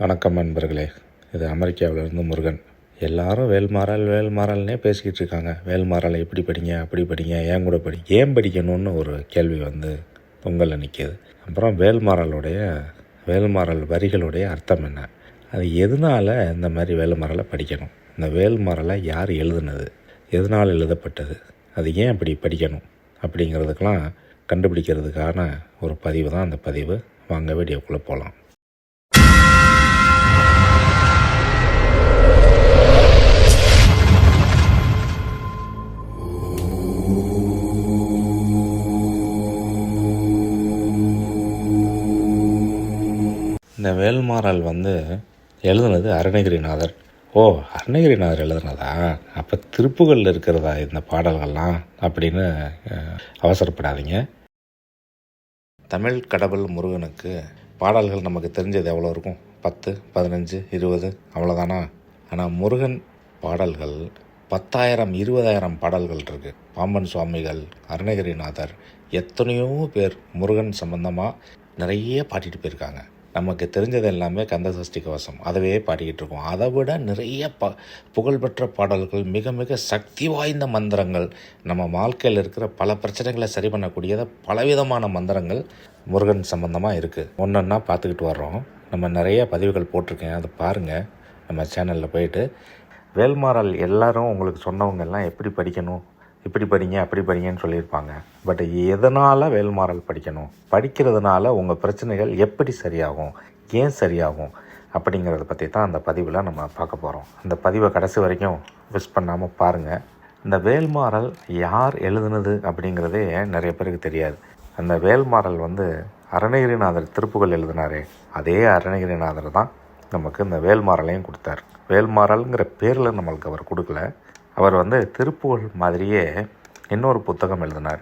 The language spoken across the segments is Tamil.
வணக்கம் நண்பர்களே. இது அமெரிக்காவிலேருந்து முருகன். எல்லாரும் வேல்மாறல் வேல்மாறல்னே பேசிக்கிட்டு இருக்காங்க. வேல்மாறலை எப்படி படிங்க அப்படி படிங்க ஏன் கூட படி ஏன் படிக்கணும்னு ஒரு கேள்வி வந்து பொங்கலில் நிற்கிது அப்புறம் வேல்மாறலுடைய வேல்மாறல் வரிகளுடைய அர்த்தம் என்ன? அது எதனால் இந்த மாதிரி வேல்மாறலை படிக்கணும்? இந்த வேல்மாறலை யார் எழுதுனது? எதனால் எழுதப்பட்டது? அது ஏன் அப்படி படிக்கணும்? அப்படிங்கிறதுக்கெலாம் கண்டுபிடிக்கிறதுக்கான ஒரு பதிவு தான் அந்த பதிவு. வாங்க வீடியோக்குள்ளே போகலாம் இந்த வேல்மாறல் வந்து எழுதுனது அருணகிரிநாதர். ஓ அருணகிரிநாதர் எழுதுனதா? அப்போ திருப்புகளில் இருக்கிறதா இந்த பாடல்கள்லாம் அப்படின்னு அவசரப்படாதீங்க. தமிழ் கடவுள் முருகனுக்கு பாடல்கள் நமக்கு தெரிஞ்சது எவ்வளோ இருக்கும்? பத்து பதினஞ்சு இருபது அவ்வளோதானா ஆனால் முருகன் பாடல்கள் பத்தாயிரம் இருபதாயிரம் பாடல்கள் இருக்குது பாம்பன் சுவாமிகள் அருணகிரிநாதர் எத்தனையோ பேர் முருகன் சம்பந்தமாக நிறைய பாடிட்டு போயிருக்காங்க. நமக்கு தெரிஞ்சது எல்லாமே கந்த சஷ்டி கவசம். அதவே பாடிக்கிட்டு இருக்கோம். அதை விட நிறைய ப புகழ்பெற்ற பாடல்கள் மிக மிக சக்தி வாய்ந்த மந்திரங்கள் நம்ம வாழ்க்கையில் இருக்கிற பல பிரச்சனைகளை சரி பண்ணக்கூடியத பலவிதமான மந்திரங்கள் முருகன் சம்பந்தமாக இருக்குது ஒன்றொன்னா பார்த்துக்கிட்டு வர்றோம். நம்ம நிறைய பதிவுகள் போட்டிருக்கேன். அதை பாருங்கள் நம்ம சேனலில் போயிட்டு. வேல்மாறல் எல்லாரும் உங்களுக்கு சொன்னவங்க எல்லாம் எப்படி படிக்கணும்? இப்படி படிங்க அப்படி படிங்கன்னு சொல்லியிருப்பாங்க. பட் எதனால் வேல்மாறல் படிக்கணும்? படிக்கிறதுனால உங்கள் பிரச்சனைகள் எப்படி சரியாகும்? ஏன் சரியாகும்? அப்படிங்கிறத பற்றி தான் அந்த பதிவில் நம்ம பார்க்க போகிறோம் அந்த பதிவை கடைசி வரைக்கும் மிஸ் பண்ணாமல் பாருங்கள் இந்த வேல்மாறல் யார் எழுதுனது அப்படிங்கிறதே நிறைய பேருக்கு தெரியாது. அந்த வேல்மாறல் வந்து அருணகிரிநாதர் திருப்புகள் எழுதினாரே. அதே அருணகிரிநாதர் தான் நமக்கு இந்த வேல்மாறலையும் கொடுத்தார். வேல்மாறல்ங்கிற பேரில் நம்மளுக்கு அவர் கொடுக்கல. அவர் வந்து திருப்புகழ் மாதிரியே இன்னொரு புத்தகம் எழுதினார்.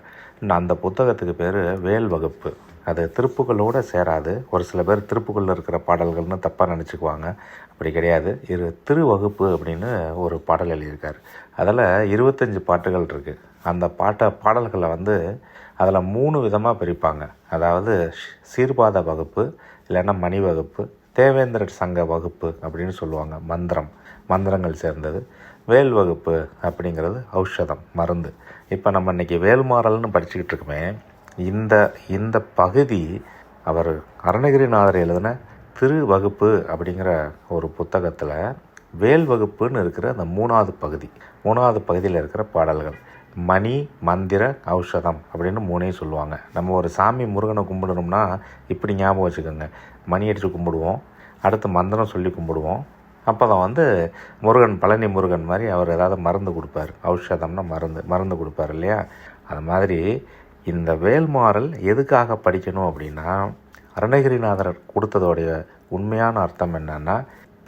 அந்த புத்தகத்துக்கு பேர் வேல் வகுப்பு. அது திருப்புகளோடு சேராது. ஒரு சில பேர் திருப்புகளில் இருக்கிற பாடல்கள்னு தப்பாக நினச்சிக்குவாங்க. அப்படி கிடையாது. இரு திருவகுப்பு அப்படின்னு ஒரு பாடல் எழுதியிருக்கார். அதில் இருபத்தஞ்சி பாட்டுகள் இருக்குது அந்த பாட்டை பாடல்களை வந்து அதில் மூணு விதமாக பிரிப்பாங்க. அதாவது சீர்பாத வகுப்பு இல்லைன்னா மணி வகுப்பு தேவேந்திரர் சங்க வகுப்பு அப்படின்னு சொல்லுவாங்க. மந்திரம். மந்திரங்கள் சேர்ந்தது. வேல் வகுப்பு அப்படிங்கிறது ஔஷதம் மருந்து. இப்போ நம்ம இன்றைக்கி வேல்மாறல்னு படிச்சுக்கிட்டு இருக்கோமே இந்த இந்த பகுதி அவர் அருணகிரிநாதர் எழுதின திரு வகுப்பு அப்படிங்கிற ஒரு புத்தகத்தில் வேல் வகுப்புன்னு இருக்கிற அந்த மூணாவது பகுதி மூணாவது பகுதியில் இருக்கிற பாடல்கள். மணி மந்திர ஔஷதம் அப்படின்னு மூணையும் சொல்லுவாங்க. நம்ம ஒரு சாமி முருகனை கும்பிடணும்னா இப்படி ஞாபகம் வச்சுக்கோங்க. மணி அடித்து கும்பிடுவோம் அடுத்து மந்திரம் சொல்லி கும்பிடுவோம். அப்போ தான் வந்து முருகன் பழனி முருகன் மாதிரி அவர் ஏதாவது மருந்து கொடுப்பார். ஔஷதம்னா மருந்து மருந்து கொடுப்பார் இல்லையா? அது மாதிரி இந்த வேல்மாறல் எதுக்காக படிக்கணும் அப்படின்னா அருணகிரிநாதர் கொடுத்ததோடைய உண்மையான அர்த்தம் என்னன்னா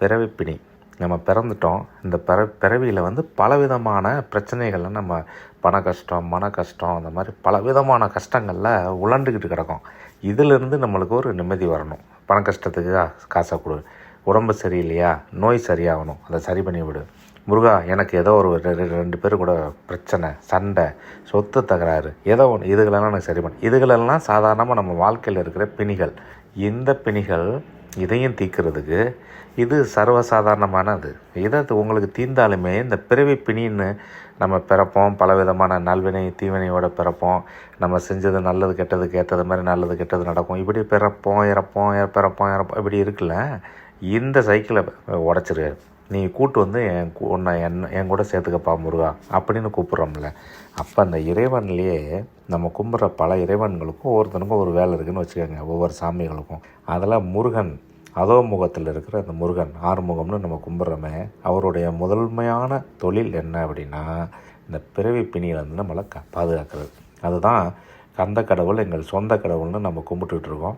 பிறவிப்பிணி. நம்ம பிறந்துட்டோம். இந்த பிற பிறவியில் வந்து பலவிதமான பிரச்சனைகளை நம்ம பண கஷ்டம் மன கஷ்டம் அந்த மாதிரி பலவிதமான கஷ்டங்களில் உழண்டுக்கிட்டு கிடக்கும். இதிலிருந்து நம்மளுக்கு ஒரு நிம்மதி வரணும். பண கஷ்டத்துக்கு காசை கொடு. உடம்பு சரியில்லையா? நோய் சரியாகணும். அதை சரி பண்ணி விடு. முருகா எனக்கு ஏதோ ஒரு ரெ- ரெண்டு பேர் கூட பிரச்சனை சண்டை சொத்து தகராறு ஏதோ ஒன்று இதுகளெல்லாம் எனக்கு சரி பண்ணு இதுகளெல்லாம் சாதாரணமாக நம்ம வாழ்க்கையில் இருக்கிற பிணிகள். இந்த பிணிகள் இதையும் தீக்கிறதுக்கு இது சர்வசாதாரணமானது. இதை உங்களுக்கு தீர்ந்தாலுமே இந்த பிறவி பிணின்னு நம்ம பிறப்போம். பலவிதமான நல்வினை தீவினையோடு பிறப்போம். நம்ம செஞ்சது நல்லது கெட்டதுக்கு ஏற்றது மாதிரி நல்லது கெட்டது நடக்கும். இப்படி பிறப்போம் இறப்போம் பிறப்போம் இறப்போம் இப்படி இருக்குல்ல? இந்த சைக்கிளை உடச்சிரு. நீ கூட்டு வந்து என் கூ- உன்னை என் என் கூட சேர்த்துக்கப்பா முருகா அப்படின்னு கூப்பிட்றோம்ல. அப்போ அந்த இறைவன்லேயே நம்ம கும்பிட்ற பல இறைவன்களுக்கும் ஒவ்வொருத்தனுக்கும் ஒரு வேலை இருக்குதுன்னு வச்சுக்கோங்க ஒவ்வொரு சாமிகளுக்கும். அதெல்லாம் முருகன் அதோ முகத்தில் இருக்கிற அந்த முருகன் ஆறுமுகம்னு நம்ம கும்பிட்றோமே அவருடைய முதன்மையான தொழில் என்ன அப்படின்னா இந்த பிறவி பிணியிலேருந்து நம்மளை க பாதுகாக்கிறது. அதுதான் கந்த கடவுள் எங்கள் சொந்த கடவுள்னு நம்ம கும்பிட்டுட்ருக்கோம்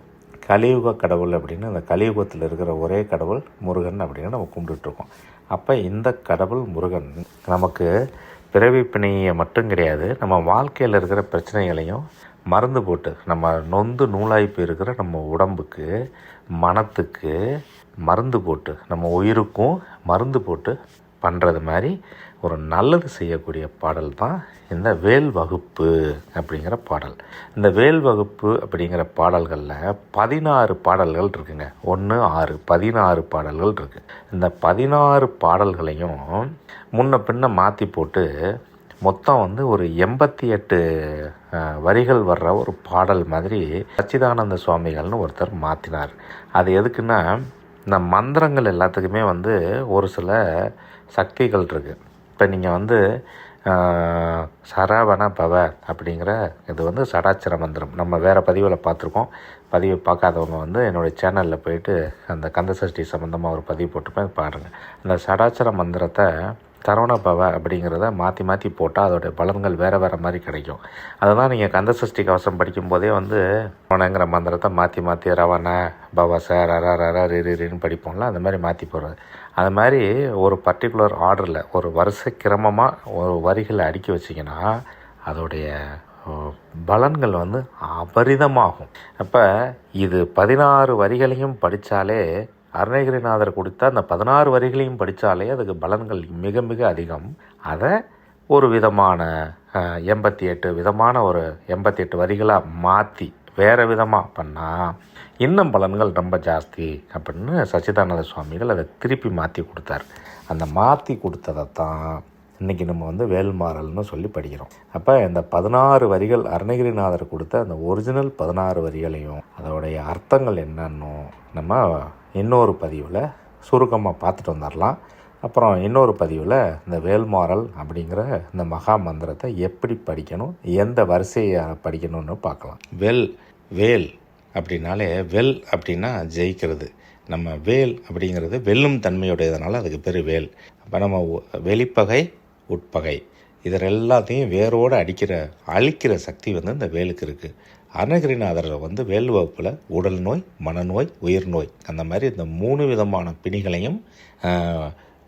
கலியுக கடவுள் அப்படின்னு அந்த கலியுகத்தில் இருக்கிற ஒரே கடவுள் முருகன் அப்படின்னு நம்ம கும்பிட்டுருக்கோம் அப்போ இந்த கடவுள் முருகன் நமக்கு பிறவி பிணையை மட்டும் கிடையாது நம்ம வாழ்க்கையில் இருக்கிற பிரச்சனைகளையும் மருந்து போட்டு நம்ம நொந்து நூலாய் போயிருக்கிற நம்ம உடம்புக்கு மனத்துக்கு மருந்து போட்டு நம்ம உயிருக்கும் மருந்து போட்டு பண்ணுறது மாதிரி ஒரு நல்லது செய்யக்கூடிய பாடல் தான் இந்த வேல் வகுப்பு அப்படிங்கிற பாடல். இந்த வேல் வகுப்பு அப்படிங்கிற பாடல்களில் பதினாறு பாடல்கள் இருக்குங்க. ஒன்று ஆறு பதினாறு பாடல்கள் இருக்குது இந்த பதினாறு பாடல்களையும் முன்ன பின்ன மாற்றி போட்டு மொத்தம் வந்து ஒரு எண்பத்தி எட்டு வரிகள் வர்ற ஒரு பாடல் மாதிரி சச்சிதானந்த சுவாமிகள்னு ஒருத்தர் மாற்றினார் அது எதுக்குன்னா இந்த மந்திரங்கள் எல்லாத்துக்குமே வந்து ஒரு சில சக்திகள் இருக்குது இப்போ நீங்கள் வந்து சரவண பவ அப்படிங்கிற இது வந்து சடாச்சர மந்திரம். நம்ம வேறு பதிவில் பார்த்துருக்கோம். பதிவு பார்க்காதவங்க வந்து என்னுடைய சேனலில் போயிட்டு அந்த கந்தசஷ்டி சம்மந்தமாக ஒரு பதிவு போட்டுப்பேன் பாருங்கள் அந்த சடாச்சர மந்திரத்தை சரவண பவ அப்படிங்கிறத மாற்றி மாற்றி போட்டால் அதோடைய பலன்கள் வேறு வேறு மாதிரி கிடைக்கும். அதுதான் நீங்கள் கந்த சஷ்டி கவசம் படிக்கும்போதே வந்து ரவணங்கிற மந்திரத்தை மாற்றி மாற்றி ரவண பவச சார் ரர ரி ரின்னு படிப்போம்ல அந்த மாதிரி மாற்றி போடுறது. அது மாதிரி ஒரு பர்டிகுலர் ஆர்டரில் ஒரு வருஷ கிரமமாக ஒரு வரிகளை அடுக்கி வச்சிங்கன்னா அதோடைய பலன்கள் வந்து அபரிதமாகும். அப்போ இது பதினாறு வரிகளையும் படித்தாலே அருணகிரிநாதர் கொடுத்த அந்த பதினாறு வரிகளையும் படித்தாலே அதுக்கு பலன்கள் மிக மிக அதிகம். அதை ஒரு விதமான எண்பத்தி எட்டு விதமான ஒரு எண்பத்தி எட்டு வரிகளாக மாற்றி வேறு விதமாக பண்ணால் இன்னும் பலன்கள் ரொம்ப ஜாஸ்தி அப்படின்னு சச்சிதானந்த சுவாமிகள் அதை திருப்பி மாற்றி கொடுத்தார். அந்த மாற்றி கொடுத்ததை தான் இன்றைக்கி நம்ம வந்து வேல்மாறல்னு சொல்லி படிக்கிறோம். அப்போ இந்த பதினாறு வரிகள் அருணகிரிநாதர் கொடுத்த அந்த ஒரிஜினல் பதினாறு வரிகளையும் அதோடைய அர்த்தங்கள் என்னன்னும் நம்ம இன்னொரு பதிவில் சுருக்கமாக பார்த்துட்டு வந்துடலாம் அப்புறம் இன்னொரு பதிவில் இந்த வேல்மாறல் அப்படிங்கிற இந்த மகா மந்திரத்தை எப்படி படிக்கணும் எந்த வரிசையை படிக்கணும்னு பார்க்கலாம். வெல் வேல் அப்படின்னாலே வெல் அப்படின்னா ஜெயிக்கிறது. நம்ம வேல் அப்படிங்கிறது வெல்லும் தன்மையுடையதுனால அதுக்கு பேர் வேல். அப்போ நம்ம ஒ- வெளிப்பகை உட்பகை இதில் எல்லாத்தையும் வேரோடு அடிக்கிற அழிக்கிற சக்தி வந்து இந்த வேலுக்கு இருக்குது அருணகிரிநாதர் வந்து வேல் வகுப்பில் உடல் நோய் மனநோய் உயிர் நோய் அந்த மாதிரி இந்த மூணு விதமான பிணிகளையும்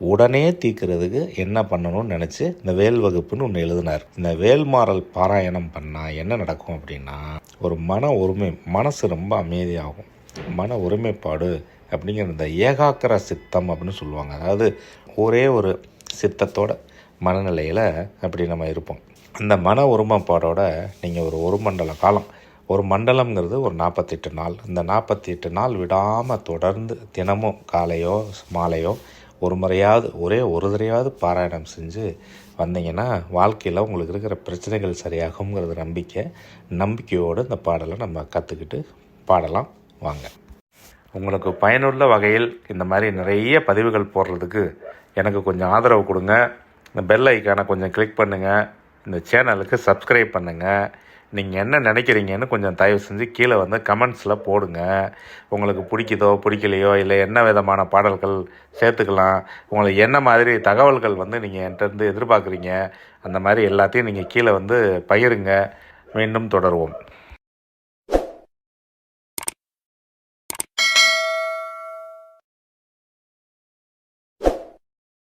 உடனே தீக்கிறதுக்கு என்ன பண்ணணும்னு நினச்சி இந்த வேல் வகுப்புன்னு ஒன்று எழுதினார். இந்த வேல்மாறல் பாராயணம் பண்ணால் என்ன நடக்கும் அப்படின்னா ஒரு மன ஒருமை மனசு ரொம்ப அமைதியாகும். மன ஒருமைப்பாடு அப்படிங்கிற இந்த ஏகாக்கிர சித்தம் அப்படின்னு சொல்லுவாங்க. அதாவது ஒரே ஒரு சித்தத்தோட மனநிலையில் அப்படி நம்ம இருப்போம். அந்த மன ஒருமைப்பாடோட நீங்கள் ஒரு ஒரு மண்டல காலம் ஒரு மண்டலம்ங்கிறது ஒரு நாற்பத்தெட்டு நாள். இந்த நாற்பத்தி எட்டு நாள் விடாமல் தொடர்ந்து தினமும் காலையோ மாலையோ ஒரு முறையாவது ஒரே ஒரு தடையாவது பாராயணம் செஞ்சு வந்தீங்கன்னா வாழ்க்கையில் உங்களுக்கு இருக்கிற பிரச்சனைகள் சரியாகுங்கிறது நம்பிக்கை. நம்பிக்கையோடு இந்த பாடலை நம்ம கற்றுக்கிட்டு பாடலாம். வாங்க. உங்களுக்கு பயனுள்ள வகையில் இந்த மாதிரி நிறைய பதிவுகள் போடுறதுக்கு எனக்கு கொஞ்சம் ஆதரவு கொடுங்க. இந்த பெல் ஐக்கானை கொஞ்சம் கிளிக் பண்ணுங்கள் இந்த சேனலுக்கு சப்ஸ்கிரைப் பண்ணுங்கள் நீங்கள் என்ன நினைக்கிறீங்கன்னு கொஞ்சம் தயவு செஞ்சு கீழே வந்து கமெண்ட்ஸில் போடுங்க. உங்களுக்கு பிடிக்குதோ பிடிக்கலையோ இல்லை என்ன விதமான பாடல்கள் சேர்த்துக்கலாம் உங்களுக்கு என்ன மாதிரி தகவல்கள் வந்து நீங்கள் என்கிட்ட இருந்து எதிர்பார்க்குறீங்க அந்த மாதிரி எல்லாத்தையும் நீங்கள் கீழே வந்து பகிருங்க. மீண்டும் தொடருவோம்.